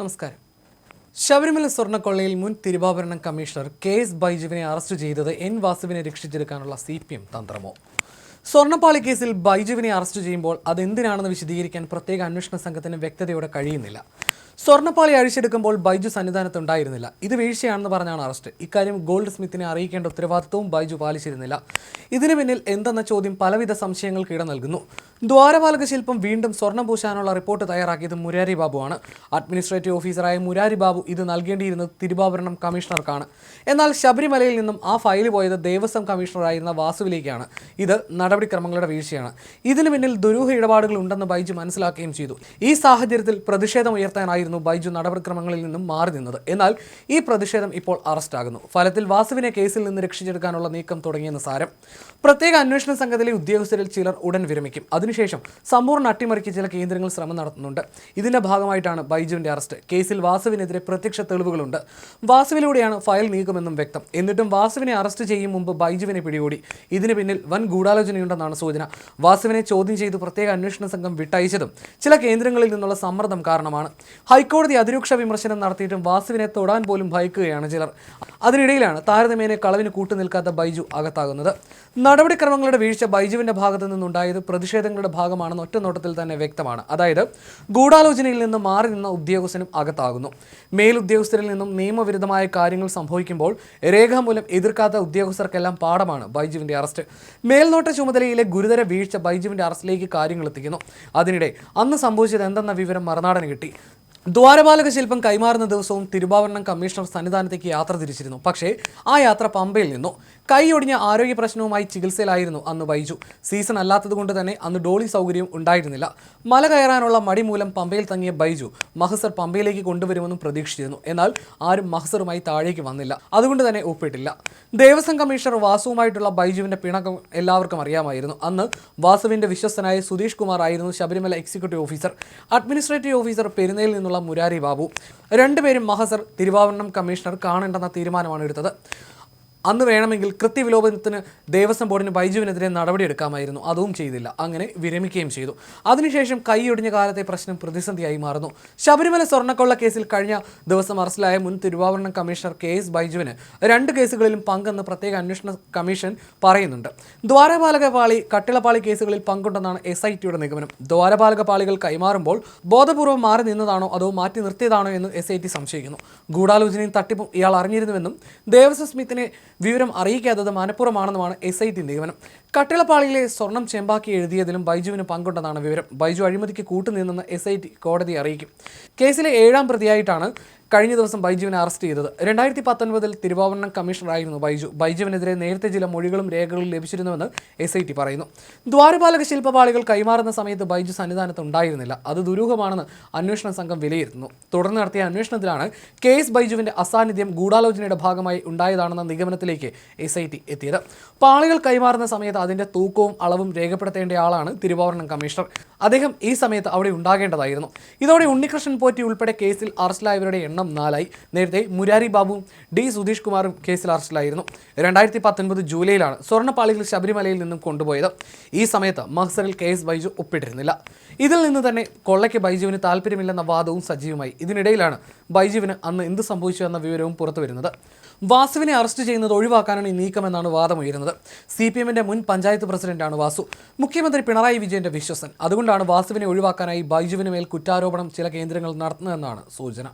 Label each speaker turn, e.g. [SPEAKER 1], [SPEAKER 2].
[SPEAKER 1] നമസ്കാരം. ശബരിമല സ്വർണക്കൊള്ളയിൽ മുൻ തിരുവാഭരണം കമ്മീഷണർ കെ എസ് ബൈജുവിനെ അറസ്റ്റ് ചെയ്തത് എൻ വാസുവിനെ രക്ഷിച്ചെടുക്കാനുള്ള സി പി എം തന്ത്രമോ? സ്വർണപ്പാളി കേസിൽ ബൈജുവിനെ അറസ്റ്റ് ചെയ്യുമ്പോൾ അതെന്തിനാണെന്ന് വിശദീകരിക്കാൻ പ്രത്യേക അന്വേഷണ സംഘത്തിന് വ്യക്തതയോടെ കഴിയുന്നില്ല. സ്വർണപ്പാളി അഴിച്ചെടുക്കുമ്പോൾ ബൈജു സന്നിധാനത്തുണ്ടായിരുന്നില്ല. ഇത് വീഴ്ചയാണെന്ന് പറഞ്ഞാണ് അറസ്റ്റ്. ഇക്കാര്യം ഗോൾഡ് സ്മിത്തിനെ അറിയിക്കേണ്ട ഉത്തരവാദിത്വവും ബൈജു പാലിച്ചിരുന്നില്ല. ഇതിനു പിന്നിൽ എന്തെന്ന ചോദ്യം പലവിധ സംശയങ്ങൾക്ക് ഇട നൽകുന്നു. ദ്വാരപാലക ശില്പം വീണ്ടും സ്വർണം പൂശാനുള്ള റിപ്പോർട്ട് തയ്യാറാക്കിയത് മുരാരി ബാബുവാണ്. അഡ്മിനിസ്ട്രേറ്റീവ് ഓഫീസറായ മുരാരി ബാബു ഇത് നൽകേണ്ടിയിരുന്നത് തിരുവാഭരണം കമ്മീഷണർക്കാണ്. എന്നാൽ ശബരിമലയിൽ നിന്നും ആ ഫയൽ പോയത് ദേവസ്വം കമ്മീഷണറായിരുന്ന വാസുവിലേക്കാണ്. ഇത് നടപടിക്രമങ്ങളുടെ വീഴ്ചയാണ്. ഇതിനു പിന്നിൽ ദുരൂഹ ഇടപാടുകൾ ഉണ്ടെന്ന് ബൈജു മനസ്സിലാക്കുകയും ചെയ്തു. ഈ സാഹചര്യത്തിൽ പ്രതിഷേധം ഉയർത്താനായിരുന്നു ബൈജു നടപടിക്രമങ്ങളിൽ നിന്നും മാറി നിന്നത്. എന്നാൽ ഈ പ്രതിഷേധം ഇപ്പോൾ അറസ്റ്റാകുന്നു. ഫലത്തിൽ വാസുവിനെ കേസിൽ നിന്ന് രക്ഷിച്ചെടുക്കാനുള്ള നീക്കം തുടങ്ങിയെന്ന് സാരം. പ്രത്യേക അന്വേഷണ സംഘത്തിലെ ഉദ്യോഗസ്ഥരിൽ ചിലർ ഉടൻ വിരമിക്കും. അതിനുശേഷം സമ്പൂർണ അട്ടിമറിക്ക് ചില കേന്ദ്രങ്ങൾ ശ്രമം നടത്തുന്നുണ്ട്. ഇതിന്റെ ഭാഗമായിട്ടാണ് ബൈജുവിന്റെ അറസ്റ്റ്. കേസിൽ വാസുവിനെതിരെ പ്രത്യക്ഷ തെളിവുകളുണ്ട്. വാസുവിലൂടെയാണ് ഫയൽ നീക്കുമെന്നും വ്യക്തം. എന്നിട്ടും വാസുവിനെ അറസ്റ്റ് ചെയ്യും മുമ്പ് ബൈജുവിനെ പിടികൂടി. ഇതിന് പിന്നിൽ വൻ ഗൂഢാലോചനയുണ്ടെന്നാണ് സൂചന. വാസുവിനെ ചോദ്യം ചെയ്ത് പ്രത്യേക അന്വേഷണ സംഘം വിട്ടയച്ചതും ചില കേന്ദ്രങ്ങളിൽ നിന്നുള്ള സമ്മർദ്ദം കാരണമാണ്. ഹൈക്കോടതി അതിരൂക്ഷ വിമർശനം നടത്തിയിട്ടും വാസുവിനെ തൊടാൻ പോലും ഭയക്കുകയാണ് ചിലർ. അതിനിടയിലാണ് താരതമ്യേനെ കളവിന് കൂട്ടുനിൽക്കാത്ത ബൈജു അകത്താകുന്നത്. നടപടിക്രമങ്ങളുടെ വീഴ്ച ബൈജുവിന്റെ ഭാഗത്തു നിന്നുണ്ടായത് പ്രതിഷേധങ്ങളുടെ ഭാഗമാണെന്ന് ഒറ്റ നോട്ടത്തിൽ തന്നെ വ്യക്തമാണ്. അതായത് ഗൂഢാലോചനയിൽ നിന്ന് മാറി നിന്ന ഉദ്യോഗസ്ഥനും അകത്താകുന്നു. മേലുദ്യോഗസ്ഥരിൽ നിന്നും നിയമവിരുദ്ധമായ കാര്യങ്ങൾ സംഭവിക്കുമ്പോൾ രേഖാമൂലം എതിർക്കാത്ത ഉദ്യോഗസ്ഥർക്കെല്ലാം പാഠമാണ് ബൈജുവിന്റെ അറസ്റ്റ്. മേൽനോട്ട ചുമതലയിലെ ഗുരുതര വീഴ്ച ബൈജുവിന്റെ അറസ്റ്റിലേക്ക് കാര്യങ്ങൾ എത്തിക്കുന്നു. അതിനിടെ അന്ന് സംഭവിച്ചത് എന്തെന്ന വിവരം മറുനാടന് കിട്ടി. ദ്വാരപാലക ശില്പം കൈമാറുന്ന ദിവസവും തിരുവാഭരണം കമ്മീഷണർ സന്നിധാനത്തേക്ക് യാത്ര തിരിച്ചിരുന്നു. പക്ഷേ ആ യാത്ര പമ്പയിൽ നിന്നു. കൈയൊടിഞ്ഞ ആരോഗ്യ പ്രശ്നവുമായി ചികിത്സയിലായിരുന്നു അന്ന് വൈജു. സീസൺ അല്ലാത്തതുകൊണ്ട് തന്നെ അന്ന് ഡോളി സൗകര്യം ഉണ്ടായിരുന്നില്ല. മല കയറാനുള്ള മടി മൂലം പമ്പയിൽ തങ്ങിയ ബൈജു മഹസർ പമ്പയിലേക്ക് കൊണ്ടുവരുമെന്നും പ്രതീക്ഷിച്ചിരുന്നു. എന്നാൽ ആരും മഹസറുമായി താഴേക്ക് വന്നില്ല. അതുകൊണ്ട് തന്നെ ഒപ്പിട്ടില്ല. ദേവസ്വം കമ്മീഷണർ വാസുവുമായിട്ടുള്ള ബൈജുവിന്റെ പിണക്കം എല്ലാവർക്കും അറിയാമായിരുന്നു. അന്ന് വാസുവിന്റെ വിശ്വസ്തനായ സുധീഷ് കുമാർ ആയിരുന്നു Sabarimala executive officer. Administrative officer പെരുന്നയിൽ നിന്നുള്ള മുരാരി ബാബു രണ്ടുപേരും മഹസർ തിരുവാവണ്ണം കമ്മീഷണർ കാണേണ്ടെന്ന തീരുമാനമാണ് എടുത്തത്. അന്ന് വേണമെങ്കിൽ കൃത്യവിലോപനത്തിന് ദേവസ്വം ബോർഡിന് ബൈജുവിനെതിരെ നടപടിയെടുക്കാമായിരുന്നു. അതും ചെയ്തില്ല. അങ്ങനെ വിരമിക്കുകയും ചെയ്തു. അതിനുശേഷം കൈയൊടിഞ്ഞ കാലത്തെ പ്രശ്നം പ്രതിസന്ധിയായി മാറുന്നു. ശബരിമല സ്വർണക്കൊള്ള കേസിൽ കഴിഞ്ഞ ദിവസം അറസ്റ്റിലായ മുൻ തിരുവാഭരണം കമ്മീഷണർ കെ എസ് ബൈജുവിന് രണ്ട് കേസുകളിലും പങ്കെന്ന് പ്രത്യേക അന്വേഷണ കമ്മീഷൻ പറയുന്നുണ്ട്. ദ്വാരപാലക പാളി കട്ടിളപ്പാളി കേസുകളിൽ പങ്കുണ്ടെന്നാണ് എസ് ഐ ടിയുടെ നിഗമനം. ദ്വാരപാലക പാളികൾ കൈമാറുമ്പോൾ ബോധപൂർവം മാറി നിന്നതാണോ അതോ മാറ്റി നിർത്തിയതാണോ എന്ന് എസ് ഐ ടി സംശയിക്കുന്നു. ഗൂഢാലോചനയും തട്ടിപ്പും ഇയാൾ അറിഞ്ഞിരുന്നുവെന്നും ദേവസ്വം സ്മിത്തിനെ വിവരം അറിയിക്കാത്തത് മനഃപൂർവമാണെന്നുമാണ് എസ് ഐ ടി നിഗമനം. കട്ടിളപ്പാളിയിലെ സ്വർണം ചെമ്പാക്കി എഴുതിയതിലും ബൈജുവിന് പങ്കുണ്ടെന്നാണ് വിവരം. ബൈജു അഴിമതിക്ക് കൂട്ടുനിന്നെന്ന് എസ് ഐ ടി കോടതിയെ അറിയിക്കും. കേസിലെ ഏഴാം പ്രതിയായിട്ടാണ് കഴിഞ്ഞ ദിവസം ബൈജുവിനെ അറസ്റ്റ് ചെയ്തത്. രണ്ടായിരത്തി പത്തൊൻപതിൽ തിരുവാഭരണം കമ്മീഷണറായിരുന്നു ബൈജു. ബൈജുവിനെതിരെ നേരത്തെ ചില മൊഴികളും രേഖകളും ലഭിച്ചിരുന്നുവെന്ന് എസ് ഐ ടി പറയുന്നു. ദ്വാരപാലക ശില്പപാളികൾ കൈമാറുന്ന സമയത്ത് ബൈജു സന്നിധാനത്ത് ഉണ്ടായിരുന്നില്ല. അത് ദുരൂഹമാണെന്ന് അന്വേഷണ സംഘം വിലയിരുത്തുന്നു. തുടർന്ന് നടത്തിയ അന്വേഷണത്തിലാണ് കെ എസ് ബൈജുവിന്റെ അസാന്നിധ്യം ഗൂഢാലോചനയുടെ ഭാഗമായി ഉണ്ടായതാണെന്ന നിഗമനത്തിലേക്ക് എസ് ഐ ടി എത്തിയത്. പാളികൾ കൈമാറുന്ന സമയത്ത് അതിന്റെ തൂക്കവും അളവും രേഖപ്പെടുത്തേണ്ട ആളാണ് തിരുവാവരണം കമ്മീഷണർ. അദ്ദേഹം ഈ സമയത്ത് അവിടെ ഉണ്ടാകേണ്ടതായിരുന്നു. ഇതോടെ ഉണ്ണികൃഷ്ണൻ പോറ്റി ഉൾപ്പെടെ കേസിൽ അറസ്റ്റിലായവരുടെ എണ്ണം നാലായി. നേരത്തെ മുരാരി ബാബുവും ഡി സുധീഷ് കുമാറും കേസിൽ അറസ്റ്റിലായിരുന്നു. രണ്ടായിരത്തി പത്തൊൻപത് ജൂലൈയിലാണ് സ്വർണപ്പാളികൾ ശബരിമലയിൽ നിന്നും കൊണ്ടുപോയത്. ഈ സമയത്ത് മഹ്സറിൽ കെ എസ് ബൈജു ഒപ്പിട്ടിരുന്നില്ല. ഇതിൽ നിന്ന് തന്നെ കൊള്ളയ്ക്ക് ബൈജുവിന് താല്പര്യമില്ലെന്ന വാദവും സജീവമായി. ഇതിനിടയിലാണ് ബൈജുവിന് അന്ന് എന്ത് സംഭവിച്ചു എന്ന വിവരവും പുറത്തു വരുന്നത് വാസുവിനെ അറസ്റ്റ് ചെയ്യുന്നത് ഒഴിവാക്കാനാണ് ഈ നീക്കമെന്നാണ് വാദമുയരുന്നത്. സി പി എമ്മിന്റെ മുൻ പഞ്ചായത്ത് പ്രസിഡന്റാണ് വാസു. മുഖ്യമന്ത്രി പിണറായി വിജയന്റെ വിശ്വസൻ. അതുകൊണ്ടാണ് വാസുവിനെ ഒഴിവാക്കാനായി ബൈജുവിന് മേൽ കുറ്റാരോപണം ചില കേന്ദ്രങ്ങൾ നടത്തുന്നതെന്നാണ് സൂചന.